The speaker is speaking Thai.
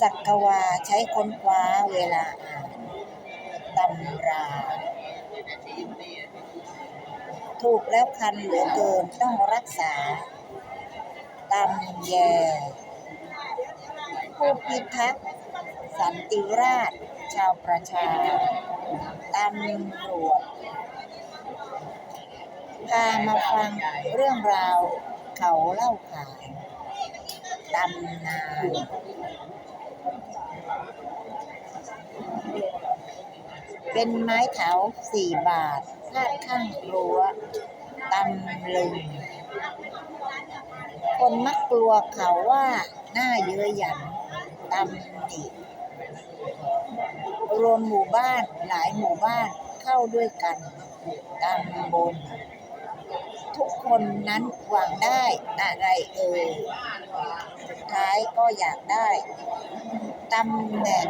สักกวาใช้ค้นคว้าเวลาอ่านตำรา ถูกแล้วคันเหลือเกินต้องรักษาตำแยผู้พิทักษ์สันติราษฎร์ชาวประชาตำรวจพามาฟังเรื่องราวเขาเล่าขานตำนาน เป็นไม้เถาสี่บาทพาดข้างรั้วตำลึง คนมักกลัวเขาว่าหน้าเยื้อหยันตำหนิรวมหมู่บ้านหลายหมู่บ้านเข้าด้วยกันตำบลทุกคนนั้นหวังได้อะไรเอ่ยสุดท้ายก็อยากได้ตำแหน่ง